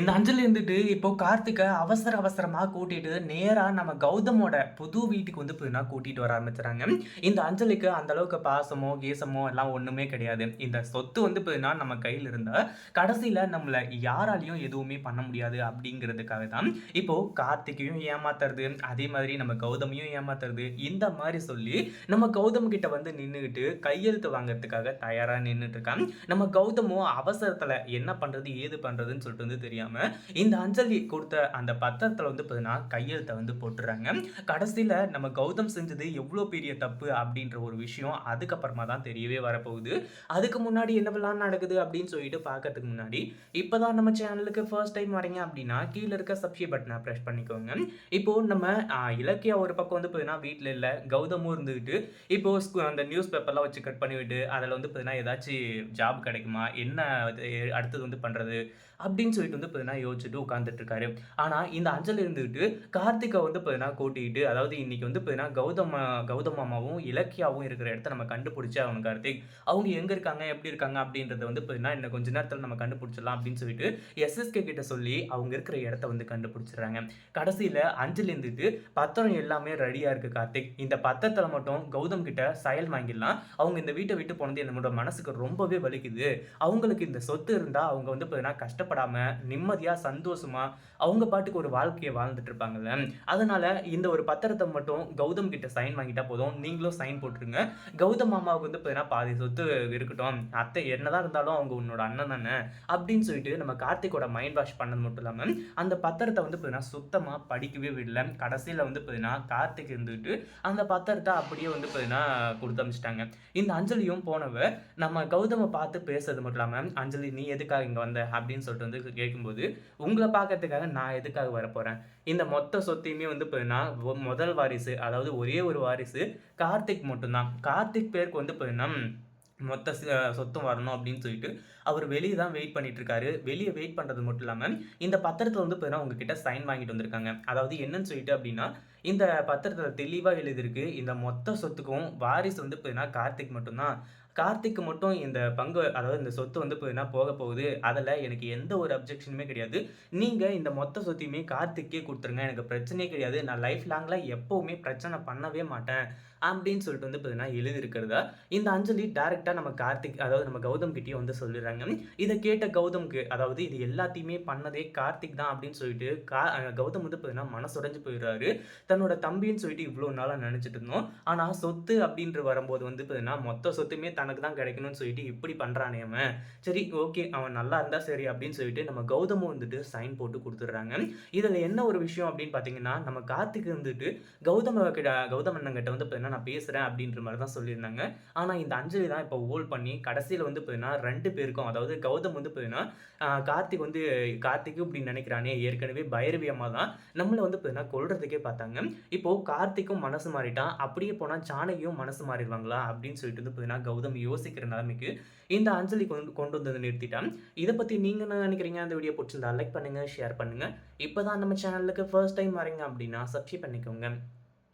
இந்த அஞ்சல் இருந்துட்டு இப்போ கார்த்திகை அவசர அவசரமாக கூட்டிட்டு நேராக நம்ம கௌதமோட புது வீட்டுக்கு வந்து புதுனா கூட்டிட்டு வர ஆரம்பிச்சுறாங்க. இந்த அஞ்சலிக்கு அந்த அளவுக்கு பாசமோ கேசமோ எல்லாம் ஒன்றுமே கிடையாது. இந்த சொத்து வந்து புதுனா நம்ம கையில் இருந்தால் கடைசியில் நம்மளை யாராலையும் எதுவுமே பண்ண முடியாது அப்படிங்கிறதுக்காக தான் இப்போ கார்த்திகையும் ஏமாத்துறது அதே மாதிரி நம்ம கௌதமையும் ஏமாத்துறது இந்த மாதிரி சொல்லி நம்ம கௌதம் கிட்ட வந்து நின்றுக்கிட்டு கையெழுத்து வாங்குறதுக்காக தயாராக நின்றுட்டு இருக்கான் நம்ம கௌதமும் அவசரத்தில் என்ன பண்ணுறது ஏது பண்ணுறதுன்னு சொல்லிட்டு வந்து தெரியும் இந்த அஞ்சலி கொடுத்த அந்த பத்திரத்தில் வந்து பார்த்தீங்கன்னா கையெழுத்தை வந்து போட்டுறாங்க. கடைசியில் நம்ம கௌதம் செஞ்சது எவ்வளோ பெரிய தப்பு அப்படின்ற ஒரு விஷயம் அதுக்கப்புறமா தான் தெரியவே வரப்போகுது. அதுக்கு முன்னாடி என்னவெல்லாம் நடக்குது அப்படின்னு சொல்லிட்டு பார்க்கறதுக்கு முன்னாடி இப்போ தான் நம்ம சேனலுக்கு ஃபர்ஸ்ட் டைம் வரீங்க அப்படின்னா கீழே இருக்க சப்ஸ்கிரைப் பட்டனை ப்ரெஸ் பண்ணிக்கோங்க. இப்போ நம்ம இலக்கியா ஒரு பக்கம் வந்து பார்த்தீங்கன்னா வீட்டில் இல்லை கௌதமும் இருந்துக்கிட்டு இப்போ அந்த நியூஸ் பேப்பர்லாம் வச்சு கட் பண்ணிவிட்டு அதில் வந்து பார்த்தீங்கன்னா ஏதாச்சும் ஜாப் கிடைக்குமா? என்ன இது அடுத்தது வந்து பண்ணுறது அப்படின்னு சொல்லிட்டு வந்து பார்த்தீங்கன்னா யோசிச்சுட்டு உட்காந்துட்டு இருக்காரு ஆனால் இந்த அஞ்சல் இருந்துக்கிட்டு கார்த்திகை வந்து பார்த்தீங்கன்னா கூட்டிக்கிட்டு அதாவது இன்னைக்கு வந்து பார்த்தீங்கன்னா கௌதம கௌதம் மாமாவும் இலக்கியாவும் இருக்கிற இடத்த நம்ம கண்டுபிடிச்சே அவங்க கார்த்திக். அவங்க எங்கே இருக்காங்க எப்படி இருக்காங்க அப்படின்றத வந்து பார்த்தீங்கன்னா இன்னும் கொஞ்ச நேரத்தில் நம்ம கண்டுபிடிச்சிடலாம் அப்படின்னு சொல்லிட்டு எஸ்எஸ்கே கிட்ட சொல்லி அவங்க இருக்கிற இடத்த வந்து கண்டுபிடிச்சிடுறாங்க. கடைசியில் அஞ்சல் இருந்துட்டு பத்திரம் எல்லாமே ரெடியாக இருக்கு கார்த்திக். இந்த பத்திரத்தில் மட்டும் கௌதம் கிட்ட செயல் வாங்கிடலாம். அவங்க இந்த வீட்டை விட்டு போனது என்னோட மனசுக்கு ரொம்பவே வலிக்குது. அவங்களுக்கு இந்த சொத்து இருந்தால் அவங்க வந்து பார்த்தீங்கன்னா கஷ்டப்படாமல் நிம்மதியாக சந்தோஷமா அவங்க பாட்டுக்கு ஒரு வாழ்க்கையை வாழ்ந்துட்டு இருப்பாங்கல்ல. அதனால இந்த ஒரு பத்திரத்தை மட்டும் கௌதம் கிட்ட சைன் வாங்கிட்டா போதும். நீங்களும் சைன் போட்டுருங்க. கௌதம் மாமாவுக்கு வந்து பார்த்தீங்கன்னா பாதி சொத்து இருக்கட்டும். அத்தை என்னதான் இருந்தாலும் அவங்க உன்னோட அண்ணன் தானே அப்படின்னு சொல்லிட்டு நம்ம கார்த்திகோட மைண்ட் வாஷ் பண்ணது மட்டும் இல்லாமல் அந்த பத்திரத்தை வந்து பார்த்தீங்கன்னா சுத்தமாக படிக்கவே விடல. கடைசியில் வந்து பார்த்தீங்கன்னா கார்த்திக் இருந்துட்டு அந்த பத்திரத்தை அப்படியே வந்து பார்த்தீங்கன்னா கொடுத்து அமிச்சிட்டாங்க இந்த அஞ்சலியும் போனவ நம்ம கௌதமை பார்த்து பேசுறது மட்டும் இல்லாமல் அஞ்சலி நீ எதுக்காக இங்கே வந்த அப்படின்னு சொல்லிட்டு வந்து கேட்கும்போது உங்களை பார்க்கறதுக்காக நான் எதுக்காக வரப்போகிறேன் இந்த மொத்த சொத்தையுமே வந்து பார்த்தீங்கன்னா முதல் வாரிசு அதாவது ஒரே ஒரு வாரிசு கார்த்திக் மட்டும்தான். கார்த்திக் பேருக்கு வந்து பார்த்தீங்கன்னா மொத்த சொத்தும் வரணும் அப்படின்னு சொல்லிட்டு அவர் வெளியே தான் வெயிட் பண்ணிட்டு இருக்காரு வெளியே வெயிட் பண்ணுறது மட்டும் இல்லாமல் இந்த பத்திரத்தை வந்து பார்த்தீங்கன்னா உங்ககிட்ட சைன் வாங்கிட்டு வந்திருக்காங்க. அதாவது என்னன்னு சொல்லிட்டு அப்படின்னா இந்த பத்திரத்தில் தெளிவாக எழுதியிருக்கு. இந்த மொத்த சொத்துக்கும் வாரிசு வந்து பார்த்தீங்கன்னா கார்த்திக் மட்டும்தான். கார்த்திக்கு மட்டும் இந்த பங்கு அதாவது இந்த சொத்து வந்து பார்த்தீங்கன்னா போக போகுது. அதில் எனக்கு எந்த ஒரு அப்ஜெக்ஷனுமே கிடையாது. நீங்கள் இந்த மொத்த சொத்தையுமே கார்த்திக்கே கொடுத்துருங்க. எனக்கு பிரச்சனையே கிடையாது. நான் லைஃப் லாங்கில் எப்போவுமே பிரச்சனை பண்ணவே மாட்டேன். அப்படின்னு சொல்லிட்டு வந்து பார்த்தீங்கன்னா எழுதியிருக்கிறதா? இந்த அஞ்சலி டேரெக்டாக நம்ம கார்த்திக் அதாவது நம்ம கௌதம் கிட்டேயே வந்து சொல்லிடுறாங்க. இதை கேட்ட கௌதம்க்கு அதாவது இது எல்லாத்தையுமே பண்ணதே கார்த்திக் தான் அப்படின்னு சொல்லிட்டு கா கௌதம் வந்து பார்த்தீங்கன்னா மனசுடைஞ்சு போயிடுறாரு. தன்னோட தம்பின்னு சொல்லிட்டு இவ்வளோ நாளாக நினச்சிட்டு இருந்தோம். ஆனால் சொத்து அப்படின்ற வரும்போது வந்து பார்த்தீங்கன்னா மொத்த சொத்துமே தனக்கு தான் கிடைக்கணும்னு சொல்லிட்டு இப்படி பண்ணுறானே அவன். சரி ஓகே அவன் நல்லா இருந்தால் சரி அப்படின்னு சொல்லிட்டு நம்ம கௌதமும் வந்துட்டு சைன் போட்டு கொடுத்துட்றாங்க. இதில் என்ன ஒரு விஷயம் அப்படின்னு பார்த்தீங்கன்னா நம்ம கார்த்திக் வந்துட்டு கௌதம கிட்ட கௌதம் அண்ணங்கிட்ட வந்து பார்த்தீங்கன்னா நான் பேசுகிறேன் அப்படின்ற மாதிரி தான் சொல்லியிருந்தாங்க. ஆனால் இந்த அஞ்சலி தான் இப்போ ஓல் பண்ணி கடைசியில் வந்து பார்த்தீங்கன்னா ரெண்டு பேருக்கும் அதாவது கௌதம் வந்து பார்த்தீங்கன்னா கார்த்திக் வந்து கார்த்திக் இப்படி நினைக்கிறானே. ஏற்கனவே பைரவி அம்மா தான் நம்மளை வந்து பார்த்தீங்கன்னா கொள்றதுக்கே பார்த்தாங்க. இப்போ கார்த்திக்கும் மனசு மாறிட்டான் அப்படியே போனால் ஜானகியும் மனசு மாறிடுவாங்களா? அப்படின்னு சொல்லிட்டு வந்து பார்த்தீங்கன்னா கௌதம் யோசிக்கிற நிலைமைக்கு இந்த அஞ்சலி கொண்டு கொண்டு வந்து நிறுத்திட்டான் இதை பற்றி நீங்கள் என்ன நினைக்கிறீங்க? அந்த வீடியோ பிடிச்சிருந்தா லைக் பண்ணுங்கள் ஷேர் பண்ணுங்கள் இப்போ தான் நம்ம சேனலுக்கு ஃபர்ஸ்ட் டைம் வரீங்க அப்படின்னா சப்ஸ்கிரைப் பண்ணிக்கோங்க.